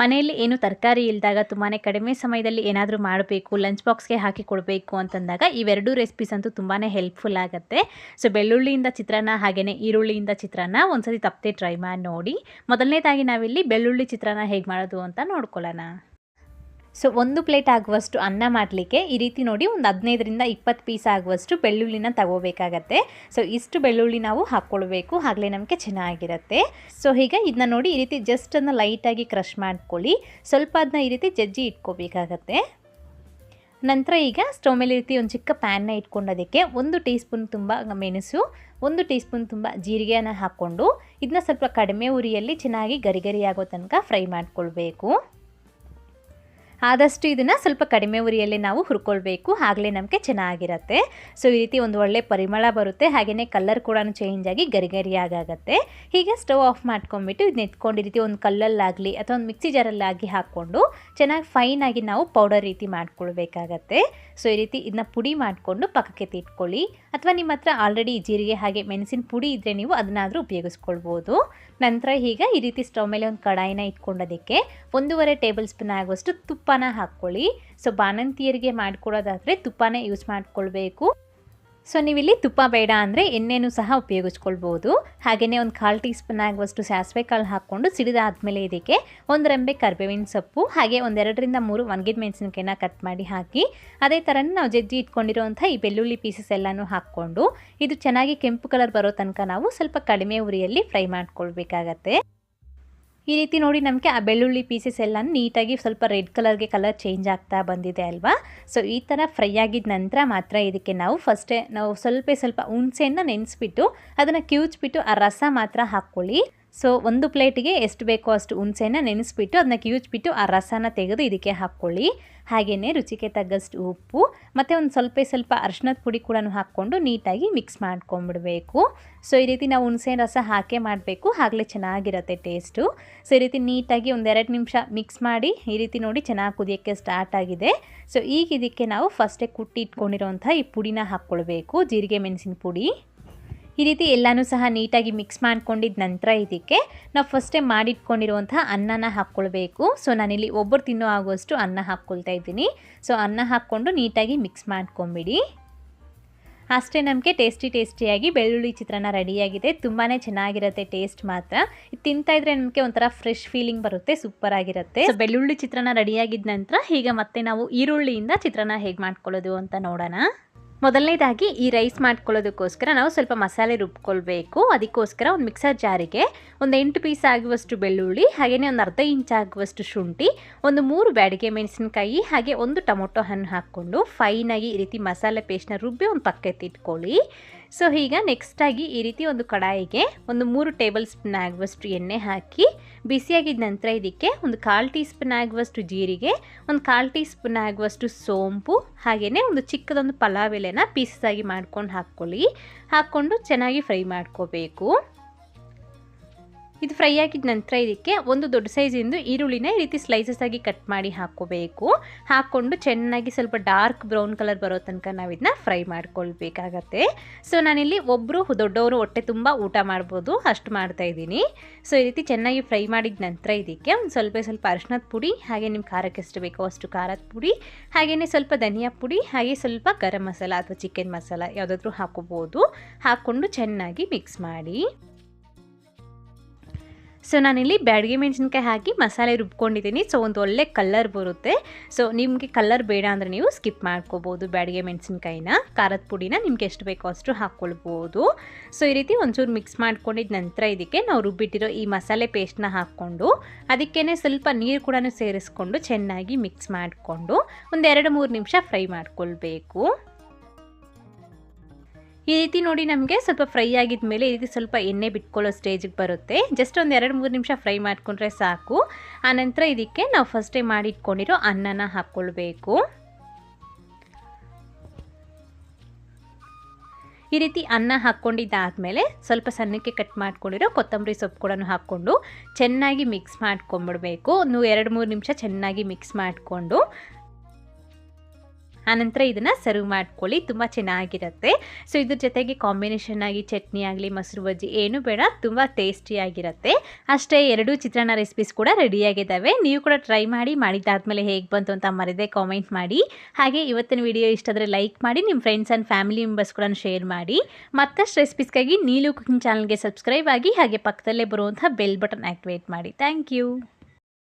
ಮನೆಯಲ್ಲಿ ಏನು ತರಕಾರಿ ಇಲ್ದಾಗ ತುಂಬಾ ಕಡಿಮೆ ಸಮಯದಲ್ಲಿ ಏನಾದರೂ ಮಾಡಬೇಕು ಲಂಚ್ ಬಾಕ್ಸ್ಗೆ ಹಾಕಿ ಕೊಡಬೇಕು ಅಂತಂದಾಗ ಇವೆರಡೂ ರೆಸಿಪೀಸ್ ಅಂತೂ ತುಂಬಾ ಹೆಲ್ಪ್ಫುಲ್ ಆಗುತ್ತೆ. ಸೊ ಬೆಳ್ಳುಳ್ಳಿಯಿಂದ ಚಿತ್ರಾನ್ನ ಹಾಗೆಯೇ ಈರುಳ್ಳಿಯಿಂದ ಚಿತ್ರಾನ್ನ ಒಂದ್ಸತಿ ತಪ್ಪದೆ ಟ್ರೈ ಮಾಡಿ ನೋಡಿ. ಮೊದಲನೇದಾಗಿ ನಾವಿಲ್ಲಿ ಬೆಳ್ಳುಳ್ಳಿ ಚಿತ್ರಾನ್ನ ಹೇಗೆ ಮಾಡೋದು ಅಂತ ನೋಡ್ಕೊಳ್ಳೋಣ. ಸೊ ಒಂದು ಪ್ಲೇಟ್ ಆಗುವಷ್ಟು ಅನ್ನ ಮಾಡಲಿಕ್ಕೆ ಈ ರೀತಿ ನೋಡಿ ಒಂದು ಹದಿನೈದರಿಂದ ಇಪ್ಪತ್ತು ಪೀಸ್ ಆಗುವಷ್ಟು ಬೆಳ್ಳುಳ್ಳಿನ ತಗೋಬೇಕಾಗತ್ತೆ. ಸೊ ಇಷ್ಟು ಬೆಳ್ಳುಳ್ಳಿ ನಾವು ಹಾಕ್ಕೊಳ್ಬೇಕು. ಆಗಲೇ ನಮಗೆ ಚೆನ್ನಾಗಿರುತ್ತೆ. ಸೊ ಈಗ ಇದನ್ನ ನೋಡಿ ಈ ರೀತಿ ಜಸ್ಟ್ ಅದನ್ನ ಲೈಟಾಗಿ ಕ್ರಷ್ ಮಾಡ್ಕೊಳ್ಳಿ. ಸ್ವಲ್ಪ ಅದನ್ನ ಈ ರೀತಿ ಜಜ್ಜಿ ಇಟ್ಕೋಬೇಕಾಗತ್ತೆ. ನಂತರ ಈಗ ಸ್ಟವ್ ಮೇಲೆ ರೀತಿ ಒಂದು ಚಿಕ್ಕ ಪ್ಯಾನ್ನ ಇಟ್ಕೊಂಡೋದಕ್ಕೆ ಒಂದು ಟೀ ಸ್ಪೂನ್ ತುಂಬ ಮೆಣಸು, ಒಂದು ಟೀ ಸ್ಪೂನ್ ತುಂಬ ಜೀರಿಗೆಯನ್ನು ಹಾಕ್ಕೊಂಡು ಇದನ್ನ ಸ್ವಲ್ಪ ಕಡಿಮೆ ಉರಿಯಲ್ಲಿ ಚೆನ್ನಾಗಿ ಗರಿಗರಿಯಾಗೋ ಗರಿ ತನಕ ಫ್ರೈ ಮಾಡ್ಕೊಳ್ಬೇಕು. ಆದಷ್ಟು ಇದನ್ನು ಸ್ವಲ್ಪ ಕಡಿಮೆ ಉರಿಯಲ್ಲಿ ನಾವು ಹುರ್ಕೊಳ್ಬೇಕು. ಆಗಲೇ ನಮಗೆ ಚೆನ್ನಾಗಿರುತ್ತೆ. ಸೊ ಈ ರೀತಿ ಒಂದು ಒಳ್ಳೆ ಪರಿಮಳ ಬರುತ್ತೆ. ಹಾಗೆಯೇ ಕಲರ್ ಕೂಡ ಚೇಂಜ್ ಆಗಿ ಗರಿ ಗರಿ ಆಗಾಗತ್ತೆ ಹೀಗೆ ಸ್ಟವ್ ಆಫ್ ಮಾಡ್ಕೊಂಡ್ಬಿಟ್ಟು ಇದನ್ನ ಎತ್ಕೊಂಡು ರೀತಿ ಒಂದು ಕಲ್ಲಲ್ಲಾಗಲಿ ಅಥವಾ ಒಂದು ಮಿಕ್ಸಿ ಜಾರಲ್ಲಾಗಿ ಹಾಕ್ಕೊಂಡು ಚೆನ್ನಾಗಿ ಫೈನಾಗಿ ನಾವು ಪೌಡರ್ ರೀತಿ ಮಾಡ್ಕೊಳ್ಬೇಕಾಗತ್ತೆ. ಸೊ ಈ ರೀತಿ ಇದನ್ನ ಪುಡಿ ಮಾಡಿಕೊಂಡು ಪಕ್ಕಕ್ಕೆ ತಿಟ್ಕೊಳ್ಳಿ ಅಥವಾ ನಿಮ್ಮ ಹತ್ರ ಆಲ್ರೆಡಿ ಜೀರಿಗೆ ಹಾಗೆ ಮೆಣಸಿನ ಪುಡಿ ಇದ್ದರೆ ನೀವು ಅದನ್ನಾದರೂ ಉಪಯೋಗಿಸ್ಕೊಳ್ಬೋದು. ನಂತರ ಈಗ ಈ ರೀತಿ ಸ್ಟವ್ ಮೇಲೆ ಒಂದು ಕಡಾಯಿನ ಇಟ್ಕೊಂಡೋದಕ್ಕೆ ಒಂದೂವರೆ ಟೇಬಲ್ ಸ್ಪೂನ್ ಆಗುವಷ್ಟು ತುಪ್ಪನ ಹಾಕ್ಕೊಳ್ಳಿ. ಸೊ ಬಾಣಂತಿಯರಿಗೆ ಮಾಡಿಕೊಡೋದಾದರೆ ತುಪ್ಪನೇ ಯೂಸ್ ಮಾಡ್ಕೊಳ್ಬೇಕು. ಸೊ ನೀವಿಲ್ಲಿ ತುಪ್ಪ ಬೇಡ ಅಂದರೆ ಎಣ್ಣೆನೂ ಸಹ ಉಪಯೋಗಿಸ್ಕೊಳ್ಬೋದು. ಹಾಗೆಯೇ ಒಂದು ಕಾಲು ಟೀ ಸ್ಪೂನ್ ಆಗುವಷ್ಟು ಸಾಸಿವೆ ಕಾಳು ಹಾಕ್ಕೊಂಡು ಸಿಡಿದಾದ್ಮೇಲೆ ಇದಕ್ಕೆ ಒಂದು ರೆಂಬೆ ಕರ್ಬೇವಿನ ಸೊಪ್ಪು, ಹಾಗೆ ಒಂದೆರಡರಿಂದ ಮೂರು ಒಣಗಿದ ಮೆಣಸಿನಕಾಯಿನ ಕಟ್ ಮಾಡಿ ಹಾಕಿ, ಅದೇ ಥರನೇ ನಾವು ಜಜ್ಜಿ ಇಟ್ಕೊಂಡಿರುವಂಥ ಈ ಬೆಳ್ಳುಳ್ಳಿ ಪೀಸಸ್ ಎಲ್ಲನೂ ಹಾಕ್ಕೊಂಡು, ಇದು ಚೆನ್ನಾಗಿ ಕೆಂಪು ಕಲರ್ ಬರೋ ತನಕ ನಾವು ಸ್ವಲ್ಪ ಕಡಿಮೆ ಉರಿಯಲ್ಲಿ ಫ್ರೈ ಮಾಡ್ಕೊಳ್ಬೇಕಾಗತ್ತೆ. ಈ ರೀತಿ ನೋಡಿ ನಮಗೆ ಆ ಬೆಳ್ಳುಳ್ಳಿ ಪೀಸಸ್ ಎಲ್ಲ ನೀಟಾಗಿ ಸ್ವಲ್ಪ ರೆಡ್ ಕಲರ್ಗೆ ಕಲರ್ ಚೇಂಜ್ ಆಗ್ತಾ ಬಂದಿದೆ ಅಲ್ವಾ? ಸೊ ಈ ಥರ ಫ್ರೈ ಆಗಿದ ನಂತರ ಮಾತ್ರ ಇದಕ್ಕೆ ನಾವು ಫಸ್ಟೇ ನಾವು ಸ್ವಲ್ಪ ಸ್ವಲ್ಪ ಹುಣಸೆಯನ್ನು ನೆನೆಸ್ಬಿಟ್ಟು ಅದನ್ನು ಕಿವುಚ್ಬಿಟ್ಟು ಆ ರಸ ಮಾತ್ರ ಹಾಕ್ಕೊಳ್ಳಿ. ಸೊ ಒಂದು ಪ್ಲೇಟಿಗೆ ಎಷ್ಟು ಬೇಕೋ ಅಷ್ಟು ಹುಣಸೆನ ನೆನೆಸ್ಬಿಟ್ಟು ಅದನ್ನ ಕಿವುಚ್ಬಿಟ್ಟು ಆ ರಸನ ತೆಗೆದು ಇದಕ್ಕೆ ಹಾಕ್ಕೊಳ್ಳಿ. ಹಾಗೆಯೇ ರುಚಿಗೆ ತಗ್ಗಷ್ಟು ಉಪ್ಪು, ಮತ್ತು ಒಂದು ಸ್ವಲ್ಪ ಸ್ವಲ್ಪ ಅರ್ಶಿನದ ಪುಡಿ ಕೂಡ ಹಾಕ್ಕೊಂಡು ನೀಟಾಗಿ ಮಿಕ್ಸ್ ಮಾಡ್ಕೊಂಬಿಡಬೇಕು. ಸೊ ಈ ರೀತಿ ನಾವು ಹುಣಸೆ ರಸ ಹಾಕೇ ಮಾಡಬೇಕು. ಆಗಲೇ ಚೆನ್ನಾಗಿರುತ್ತೆ ಟೇಸ್ಟು. ಸೊ ಈ ರೀತಿ ನೀಟಾಗಿ ಒಂದೆರಡು ನಿಮಿಷ ಮಿಕ್ಸ್ ಮಾಡಿ ಈ ರೀತಿ ನೋಡಿ ಚೆನ್ನಾಗಿ ಕುದಿಯೋಕ್ಕೆ ಸ್ಟಾರ್ಟ್ ಆಗಿದೆ. ಸೊ ಈಗ ಇದಕ್ಕೆ ನಾವು ಫಸ್ಟೇ ಕುಟ್ಟಿ ಇಟ್ಕೊಂಡಿರೋಂಥ ಈ ಪುಡಿನ ಹಾಕ್ಕೊಳ್ಬೇಕು. ಜೀರಿಗೆ ಮೆಣಸಿನ ಪುಡಿ. ಈ ರೀತಿ ಎಲ್ಲನೂ ಸಹ ನೀಟಾಗಿ ಮಿಕ್ಸ್ ಮಾಡ್ಕೊಂಡಿದ್ದ ನಂತರ ಇದಕ್ಕೆ ನಾವು ಫಸ್ಟೇ ಮಾಡಿಟ್ಕೊಂಡಿರುವಂತಹ ಅನ್ನನ ಹಾಕ್ಕೊಳ್ಬೇಕು ಸೊ ನಾನಿಲ್ಲಿ ಒಬ್ಬರು ತಿನ್ನೋ ಆಗುವಷ್ಟು ಅನ್ನ ಹಾಕ್ಕೊಳ್ತಾ ಇದ್ದೀನಿ. ಸೊ ಅನ್ನ ಹಾಕ್ಕೊಂಡು ನೀಟಾಗಿ ಮಿಕ್ಸ್ ಮಾಡ್ಕೊಂಬಿಡಿ. ಅಷ್ಟೇ ನಮಗೆ ಟೇಸ್ಟಿ ಟೇಸ್ಟಿಯಾಗಿ ಬೆಳ್ಳುಳ್ಳಿ ಚಿತ್ರಾನ್ನ ರೆಡಿಯಾಗಿದೆ. ತುಂಬಾ ಚೆನ್ನಾಗಿರುತ್ತೆ ಟೇಸ್ಟ್ ಮಾತ್ರ. ಇದು ತಿಂತಾ ಇದ್ರೆ ನಮಗೆ ಒಂಥರ ಫ್ರೆಶ್ ಫೀಲಿಂಗ್ ಬರುತ್ತೆ ಸೂಪರ್ ಆಗಿರುತ್ತೆ. ಸೊ ಬೆಳ್ಳುಳ್ಳಿ ಚಿತ್ರಾನ್ನ ರೆಡಿಯಾಗಿದ್ದ ನಂತರ ಈಗ ಮತ್ತೆ ನಾವು ಈರುಳ್ಳಿಯಿಂದ ಚಿತ್ರಾನ್ನ ಹೇಗೆ ಮಾಡ್ಕೊಳ್ಳೋದು ಅಂತ ನೋಡೋಣ. ಮೊದಲನೇದಾಗಿ ಈ ರೈಸ್ ಮಾಡ್ಕೊಳ್ಳೋದಕ್ಕೋಸ್ಕರ ನಾವು ಸ್ವಲ್ಪ ಮಸಾಲೆ ರುಬ್ಕೊಳ್ಬೇಕು. ಅದಕ್ಕೋಸ್ಕರ ಒಂದು ಮಿಕ್ಸರ್ ಜಾರಿಗೆ ಒಂದು ಎಂಟು ಪೀಸ್ ಆಗುವಷ್ಟು ಬೆಳ್ಳುಳ್ಳಿ ಹಾಗೆಯೇ ಒಂದು ಅರ್ಧ ಇಂಚ್ ಆಗುವಷ್ಟು ಶುಂಠಿ, ಒಂದು ಮೂರು ಬ್ಯಾಡಿಗೆ ಮೆಣಸಿನಕಾಯಿ, ಹಾಗೆ ಒಂದು ಟೊಮೊಟೊ ಹಣ್ಣು ಹಾಕ್ಕೊಂಡು ಫೈನಾಗಿ ಈ ರೀತಿ ಮಸಾಲೆ ಪೇಸ್ಟ್ನ ರುಬ್ಬಿ ಒಂದು ಪಕ್ಕ ಇಟ್ಕೊಳ್ಳಿ. ಸೊ ಈಗ ನೆಕ್ಸ್ಟಾಗಿ ಈ ರೀತಿ ಒಂದು ಕಡಾಯಿಗೆ ಒಂದು ಮೂರು ಟೇಬಲ್ ಸ್ಪೂನ್ ಆಗುವಷ್ಟು ಎಣ್ಣೆ ಹಾಕಿ ಬಿಸಿಯಾಗಿದ್ದ ನಂತರ ಇದಕ್ಕೆ ಒಂದು ಕಾಲು ಟೀ ಸ್ಪೂನ್ ಆಗುವಷ್ಟು ಜೀರಿಗೆ, ಒಂದು ಕಾಲು ಟೀ ಸ್ಪೂನ್ ಆಗುವಷ್ಟು ಸೋಂಪು, ಹಾಗೆಯೇ ಒಂದು ಚಿಕ್ಕದೊಂದು ಪಲಾವ್ ಎಲೆನ ಪೀಸಸ್ ಆಗಿ ಮಾಡ್ಕೊಂಡು ಹಾಕ್ಕೊಳ್ಳಿ. ಹಾಕ್ಕೊಂಡು ಚೆನ್ನಾಗಿ ಫ್ರೈ ಮಾಡ್ಕೋಬೇಕು. ಇದು ಫ್ರೈ ಆಗಿದ ನಂತರ ಇದಕ್ಕೆ ಒಂದು ದೊಡ್ಡ ಸೈಜಿಂದು ಈರುಳ್ಳಿನ ಈ ರೀತಿ ಸ್ಲೈಸಸ್ ಆಗಿ ಕಟ್ ಮಾಡಿ ಹಾಕ್ಕೋಬೇಕು. ಹಾಕ್ಕೊಂಡು ಚೆನ್ನಾಗಿ ಸ್ವಲ್ಪ ಡಾರ್ಕ್ ಬ್ರೌನ್ ಕಲರ್ ಬರೋ ತನಕ ನಾವು ಇದನ್ನ ಫ್ರೈ ಮಾಡ್ಕೊಳ್ಬೇಕಾಗತ್ತೆ. ಸೊ ನಾನಿಲ್ಲಿ ಒಬ್ಬರು ದೊಡ್ಡವರು ಹೊಟ್ಟೆ ತುಂಬ ಊಟ ಮಾಡ್ಬೋದು, ಅಷ್ಟು ಮಾಡ್ತಾ ಇದ್ದೀನಿ. ಸೊ ಈ ರೀತಿ ಚೆನ್ನಾಗಿ ಫ್ರೈ ಮಾಡಿದ ನಂತರ ಇದಕ್ಕೆ ಒಂದು ಸ್ವಲ್ಪ ಸ್ವಲ್ಪ ಅರಿಶಿನದ ಪುಡಿ, ಹಾಗೆ ನಿಮ್ಮ ಖಾರಕ್ಕೆ ಎಷ್ಟು ಬೇಕೋ ಅಷ್ಟು ಖಾರದ ಪುಡಿ ಹಾಗೆಯೇ ಸ್ವಲ್ಪ ಧನಿಯಾ ಪುಡಿ, ಹಾಗೆ ಸ್ವಲ್ಪ ಗರಂ ಮಸಾಲ ಅಥವಾ ಚಿಕನ್ ಮಸಾಲ ಯಾವುದಾದ್ರೂ ಹಾಕೋಬೋದು ಹಾಕ್ಕೊಂಡು ಚೆನ್ನಾಗಿ ಮಿಕ್ಸ್ ಮಾಡಿ. ಸೊ ನಾನಿಲ್ಲಿ ಬ್ಯಾಡಿಗೆ ಮೆಣಸಿನ್ಕಾಯಿ ಹಾಕಿ ಮಸಾಲೆ ರುಬ್ಕೊಂಡಿದ್ದೀನಿ. ಸೊ ಒಂದು ಒಳ್ಳೆ ಕಲರ್ ಬರುತ್ತೆ. ಸೊ ನಿಮಗೆ ಕಲರ್ ಬೇಡ ಅಂದರೆ ನೀವು ಸ್ಕಿಪ್ ಮಾಡ್ಕೋಬೋದು ಬ್ಯಾಡಿಗೆ ಮೆಣಸಿನ್ಕಾಯಿನ. ಖಾರದ ಪುಡಿನ ನಿಮ್ಗೆ ಎಷ್ಟು ಬೇಕೋ ಅಷ್ಟು ಹಾಕ್ಕೊಳ್ಬೋದು. ಸೊ ಈ ರೀತಿ ಒಂಚೂರು ಮಿಕ್ಸ್ ಮಾಡ್ಕೊಂಡಿದ್ದ ನಂತರ ಇದಕ್ಕೆ ನಾವು ರುಬ್ಬಿಟ್ಟಿರೋ ಈ ಮಸಾಲೆ ಪೇಸ್ಟ್ನ ಹಾಕ್ಕೊಂಡು ಅದಕ್ಕೇ ಸ್ವಲ್ಪ ನೀರು ಕೂಡ ಸೇರಿಸ್ಕೊಂಡು ಚೆನ್ನಾಗಿ ಮಿಕ್ಸ್ ಮಾಡಿಕೊಂಡು ಒಂದು ಎರಡು ಮೂರು ನಿಮಿಷ ಫ್ರೈ ಮಾಡ್ಕೊಳ್ಬೇಕು. ಈ ರೀತಿ ನೋಡಿ ನಮಗೆ ಸ್ವಲ್ಪ ಫ್ರೈ ಆಗಿದ ಮೇಲೆ ಈ ರೀತಿ ಸ್ವಲ್ಪ ಎಣ್ಣೆ ಬಿಟ್ಕೊಳ್ಳೋ ಸ್ಟೇಜಿಗೆ ಬರುತ್ತೆ. ಜಸ್ಟ್ ಒಂದು ಎರಡು ಮೂರು ನಿಮಿಷ ಫ್ರೈ ಮಾಡಿಕೊಂಡ್ರೆ ಸಾಕು. ಆನಂತರ ಇದಕ್ಕೆ ನಾವು ಫಸ್ಟೇ ಮಾಡಿಟ್ಕೊಂಡಿರೋ ಅನ್ನನ ಹಾಕ್ಕೊಳ್ಬೇಕು. ಈ ರೀತಿ ಅನ್ನ ಹಾಕ್ಕೊಂಡಿದ್ದಾದಮೇಲೆ ಸ್ವಲ್ಪ ಸಣ್ಣಕ್ಕೆ ಕಟ್ ಮಾಡ್ಕೊಂಡಿರೋ ಕೊತ್ತಂಬರಿ ಸೊಪ್ಪು ಕೂಡ ಹಾಕ್ಕೊಂಡು ಚೆನ್ನಾಗಿ ಮಿಕ್ಸ್ ಮಾಡ್ಕೊಂಬಿಡಬೇಕು. ಒಂದು ಎರಡು ಮೂರು ನಿಮಿಷ ಚೆನ್ನಾಗಿ ಮಿಕ್ಸ್ ಮಾಡಿಕೊಂಡು ಆನಂತರ ಇದನ್ನು ಸರ್ವ್ ಮಾಡ್ಕೊಳ್ಳಿ, ತುಂಬ ಚೆನ್ನಾಗಿರುತ್ತೆ. ಸೊ ಇದ್ರ ಜೊತೆಗೆ ಕಾಂಬಿನೇಷನ್ ಆಗಿ ಚಟ್ನಿ ಆಗಲಿ, ಮೊಸರು ಬಜ್ಜಿ ಏನು ಬೇಡ, ತುಂಬ ಟೇಸ್ಟಿಯಾಗಿರುತ್ತೆ ಅಷ್ಟೇ ಎರಡು ಚಿತ್ರಾನ್ನ ರೆಸಿಪೀಸ್ ಕೂಡ ರೆಡಿಯಾಗಿದ್ದಾವೆ ನೀವು ಕೂಡ ಟ್ರೈ ಮಾಡಿ, ಮಾಡಿದ್ದಾದಮೇಲೆ ಹೇಗೆ ಬಂತು ಅಂತ ಮರದೆ ಕಾಮೆಂಟ್ ಮಾಡಿ. ಹಾಗೆ ಇವತ್ತಿನ ವಿಡಿಯೋ ಇಷ್ಟ ಆದರೆ ಲೈಕ್ ಮಾಡಿ ನಿಮ್ಮ ಫ್ರೆಂಡ್ಸ್ ಆ್ಯಂಡ್ ಫ್ಯಾಮಿಲಿ ಮೆಂಬರ್ಸ್ ಕೂಡ ಶೇರ್ ಮಾಡಿ. ಮತ್ತಷ್ಟು ರೆಸಿಪೀಸ್ಗಾಗಿ ನೀಲು ಕುಕಿಂಗ್ ಚಾನಲ್ಗೆ ಸಬ್ಸ್ಕ್ರೈಬ್ ಆಗಿ, ಹಾಗೆ ಪಕ್ಕದಲ್ಲೇ ಬರುವಂಥ ಬೆಲ್ ಬಟನ್ ಆ್ಯಕ್ಟಿವೇಟ್ ಮಾಡಿ. Thank you